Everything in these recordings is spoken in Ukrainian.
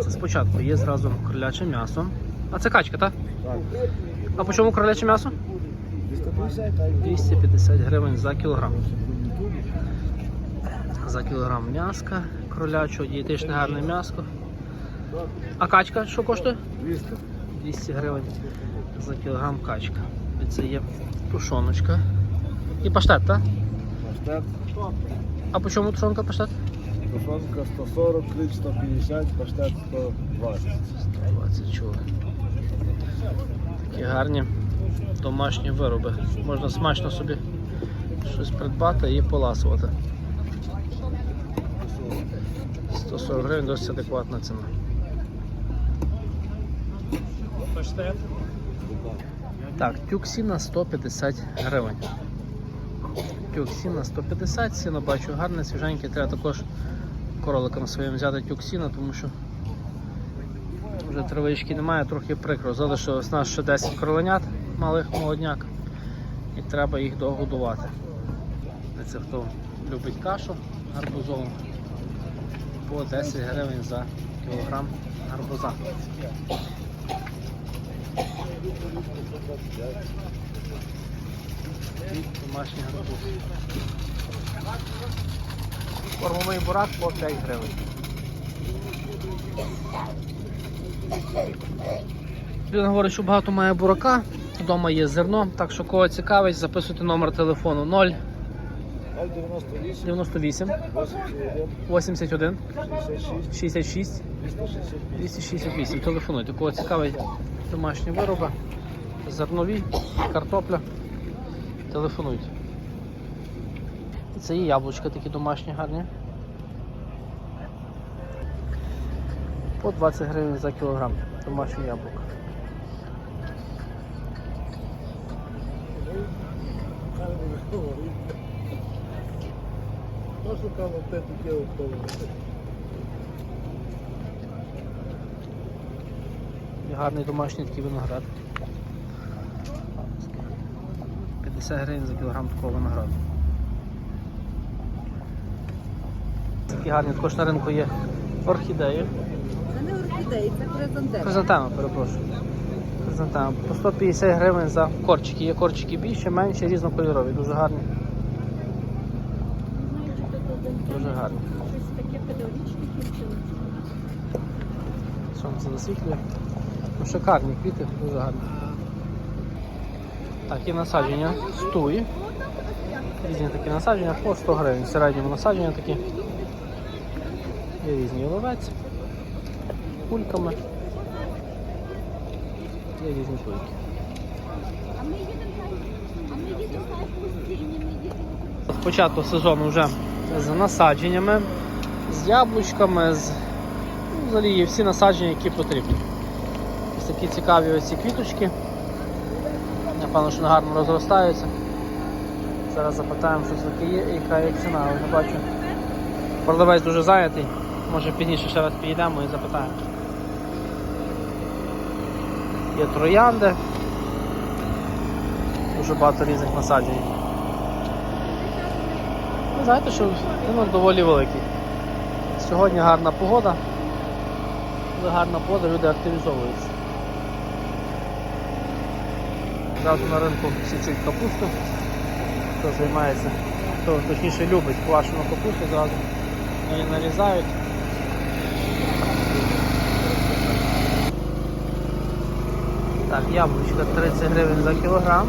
Дивіться, спочатку є зразу кроляче м'ясо. А це качка, так? Так. А по чому кроляче м'ясо? 250, гривень за кілограм. За кілограм м'яска кролячого, дієтичне гарне м'яско. А качка що коштує? 200. 200 гривень за кілограм качка. І це є тушоночка. І паштет, так? Паштет, А по чому тушонка паштет? Тушонка 140, клич 150, паштет 120. 120 чули. Такі гарні домашні вироби. Можна смачно собі щось придбати і поласувати. 140 гривень досить адекватна ціна. Так, тюк сіна 150 гривень. Тюк сіна 150, сіно бачу гарне, свіженьке, треба також кроликам своїм взяти тюк сіна, тому що вже травички немає, трохи прикро. Залишилось нас ще 10 кроленят малих молодняк і треба їх догодувати. Це хто любить кашу гарбузову по 10 гривень за кілограм гарбуза. Домашній гарбуз. Кормовий бурак по 5 гривень. Він говорить, що багато має бурака, вдома є зерно, так що кого цікавить, записуйте номер телефону 0 98, 98 81, 81 66, 66 268. 268. Телефонуйте, кого цікавить домашні вироби, зернові, картопля. Телефонуйте. І Це є яблучка такі домашні гарні. По 20 гривень за кілограм домашні яблука. То шукав те таке от І гарний домашній такий виноград. 50 гривень за кілограм такого винограду. Такі гарні, також на ринку є орхідеї. Це не орхідеї, це хризантеми. Хризантема, перепрошую. Хризантема. По 150 гривень за корчики. Є корчики більше, менші, різнокольорові, дуже гарні. Дуже гарні. Щось таке педагогічне кінчило. Сонце засвітлює. Ну, шикарні квіти, дуже гарні. Так, і насадження стуї. Різні такі насадження по 100 гривень. В середньому насадження такі. Є різні оловець, кульками. Є різні кульки. Їдемо. Початку сезону вже з насадженнями, з яблучками, з ну, взагалі є всі насадження, які потрібні. Ось такі цікаві оці квіточки. Напевно, що гарно розростаються. Зараз запитаємо, що таке є яка є ціна. Але не бачу. Продавець дуже зайнятий. Може пізніше ще раз підійдемо і запитаємо. Є троянди. Дуже багато різних насаджень. Ви знаєте, що ринок доволі великий. Сьогодні гарна погода. Коли гарна погода, люди активізовуються. Зразу на ринку січуть капусту. Хто займається, хто точніше любить квашену капусту, зразу її нарізають. Так, яблучка 30 гривень за кілограм.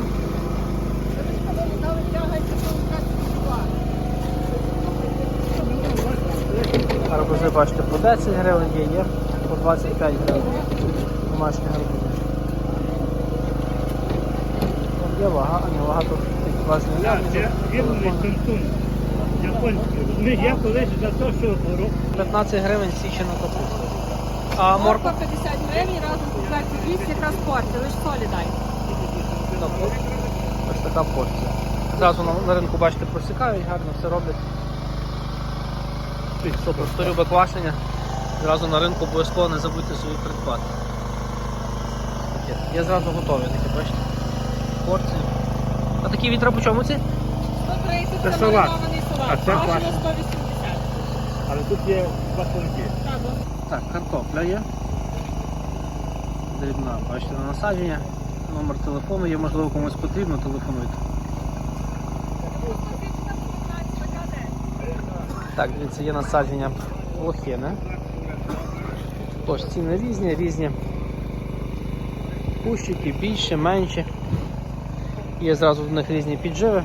Гарбузи, бачите, по 10 гривень є, є по 25 гривень. Домашні гарбузи. Є вага, а не вага тут яблуки. Вірний Samsung. Я колись за те, що 15 гривень січена капуста. А морква? 50 гривень разом купляти 200 якраз порція, лише солі дай. Добре. Ось така порція. Зразу на, на ринку, бачите, просікають, гарно все роблять. Ті, Хто просто любить квашення, зразу на ринку обов'язково не забудьте собі придбати. Є зразу готові такі, бачите? Порції. А такі вітра по чому ці? 130 Це це салат. маринований салат. А це Бажано квашений. 180. Але тут є два сорки. Так, картопля є. Дрібна, бачите, на насадження. Номер телефону є, можливо, комусь потрібно, телефонуйте. Так, дивіться, є насадження лохини. Тож ціни різні, різні. Кущики більше, менші. Є зразу в них різні підживи.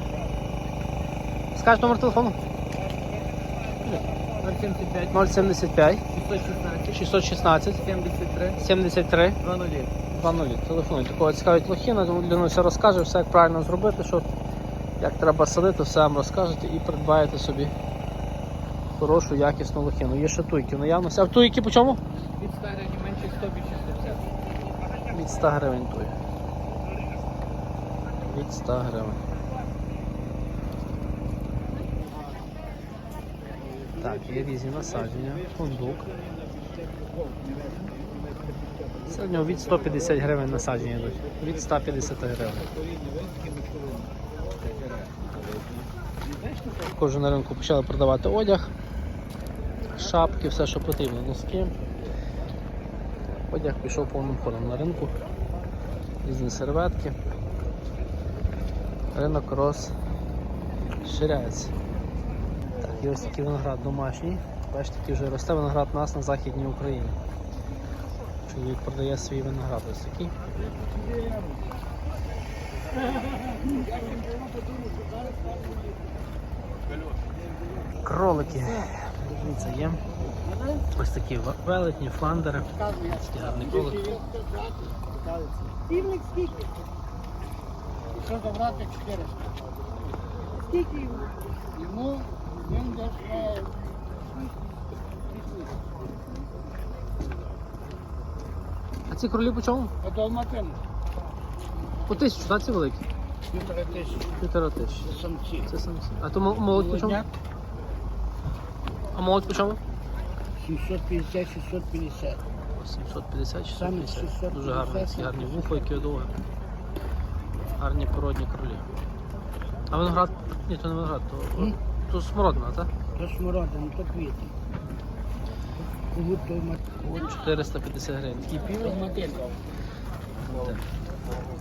Скажеш номер телефону? 075, 075 616, 616 73, 73 00. 2.0. Телефонуйте. Кого цікавить лохіна, тому Ліна все розкаже, все як правильно зробити, що як треба садити, все вам розкажете і придбаєте собі хорошу, якісну лохіну. Є ще туйки в наявності. А в туйки по чому? Від 100 гривень менше 100 більше 150. Від 100 гривень туй. Від 100 гривень. Так, є різні насадження, фундук. Середньо від 150 гривень насадження йдуть. Від 150 гривень. Також на ринку почали продавати одяг, шапки, все, що потрібно, носки. Одяг пішов повним ходом на ринку. Різні серветки. Ринок розширяється. І ось такий виноград домашній. Бачите, який вже росте виноград у нас на Західній Україні. Чоловік продає свій виноград ось такий. Кролики. Дивіться, є. Ось такі велетні, фландери. Такий гарний кролик. Півник скільки? Що забрати 400? Скільки йому? Йому А ці кролі по чому? по Далматину. По тисячу, так, ці великі? Півтора тисячі. Півтора тисячі. Це самці. Це самці. А то мол- молодь по чому? Молодняк А молодь по чому? 750, 650. 750 Саме 650. 650, Дуже гарні, ці гарні 750. вухо, які довгі. Гарні породні кролі. А виноград, ні, то не виноград, то, М? То смородина, так? То смородина, то квіти. Кому то мат- 450 гривень. Такий півень.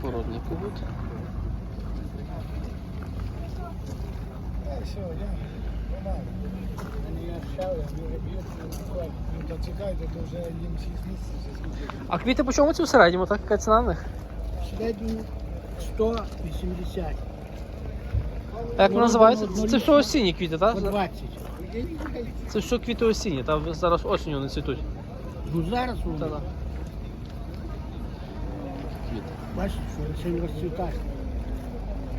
Породний кубут. Чекайте, то вже їм 6 місяців. А квіти по чому ці в середньому, так? Яка ціна в них? В середньому 180. А як вони називаються? Це, це все осінні квіти, так? По 20. Це все квіти осінні, там зараз осінню не цвітуть. Ну зараз воно. Та-да. Бачиш, що це не розцвітає.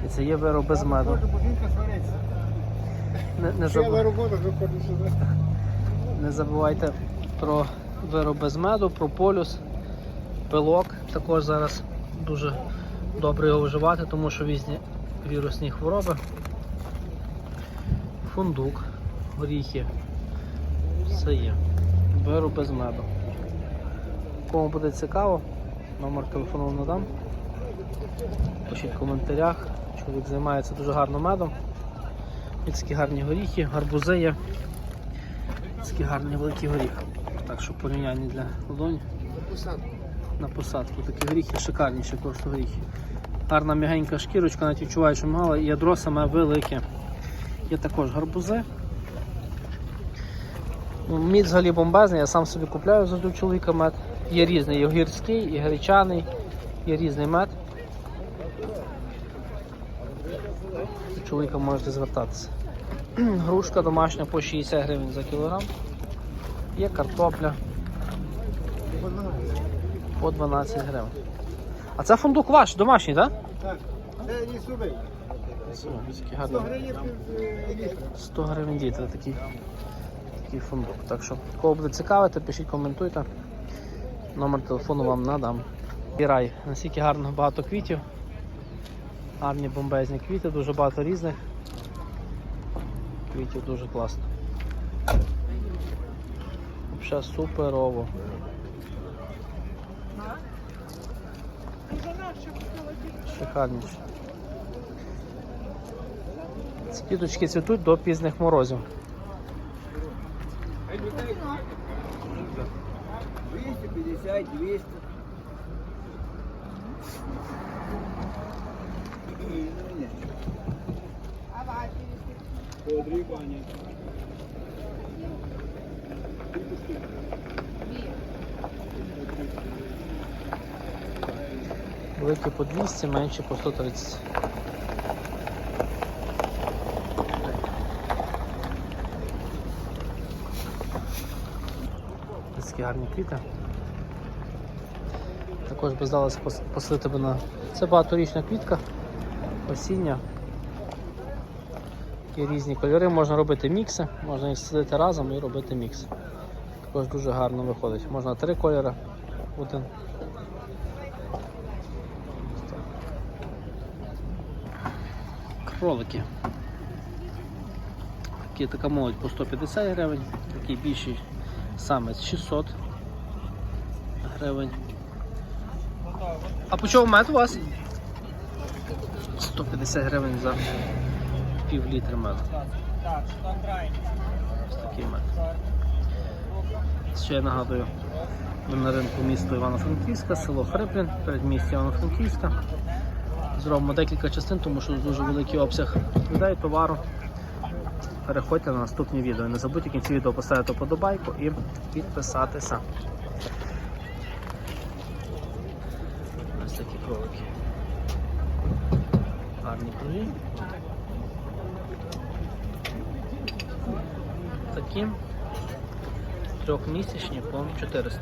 І це є вироби без меду. Не, не, забу... не забувайте про вироби з меду, про полюс, пилок. Також зараз дуже добре його вживати, тому що різні вірусні хвороби. Фундук, горіхи. Все є. Вироби з меду. Кому буде цікаво, номер телефону надам. Пишіть в коментарях. Чоловік займається дуже гарно медом. І такі гарні горіхи, гарбузи є. Такі гарні великі горіхи. Так що порівняння для ладоні. На посадку такі горіхи шикарніші просто горіхи. Гарна м'ягенька шкірочка, навіть відчуваю, що мало, і ядро саме велике. Є також гарбузи. Ну, Мід взагалі бомбезний, я сам собі купляю завжди чоловіка мед. Є різний, і і гречаний, є різний мед. До чоловіка можете звертатися. Грушка домашня по 60 гривень за кілограм. Є картопля по 12 гривень. А це фундук ваш, домашній, так? Так, це сюди. Такий гарний. е, 100 гривень літр такий, такий фундук. Так що, кого буде цікавити, пишіть, коментуйте. Номер телефону вам надам. І рай. Наскільки гарно багато квітів. Гарні бомбезні квіти, дуже багато різних. Квітів дуже класно. Взагалі суперово. Шикарніше. Ці квіточки цвітуть до пізних морозів. 250, 200. Великі по 200, менші по 130. Ось Такі гарні квіти. Також би здалося пос- посадити би на. Це багаторічна квітка, осіння. Є різні кольори, можна робити мікси, можна їх садити разом і робити мікс. Також дуже гарно виходить. Можна три кольори один. Ось так. Кролики. Такі, така молодь по 150 гривень, такий більший самець 600 гривень. А по чому мед у вас? 150 гривень за пів літри меду. Ось такий мед. Ще я нагадую, ми на ринку міста Івано-Франківська, село Хриплін, передмістя Івано-Франківська. Зробимо декілька частин, тому що дуже великий обсяг людей, товару. Переходьте на наступні відео. Не забудьте кінці відео поставити вподобайку і підписатися. Ось такі кролики. Гарні кролі. Такі трьохмісячні по 400.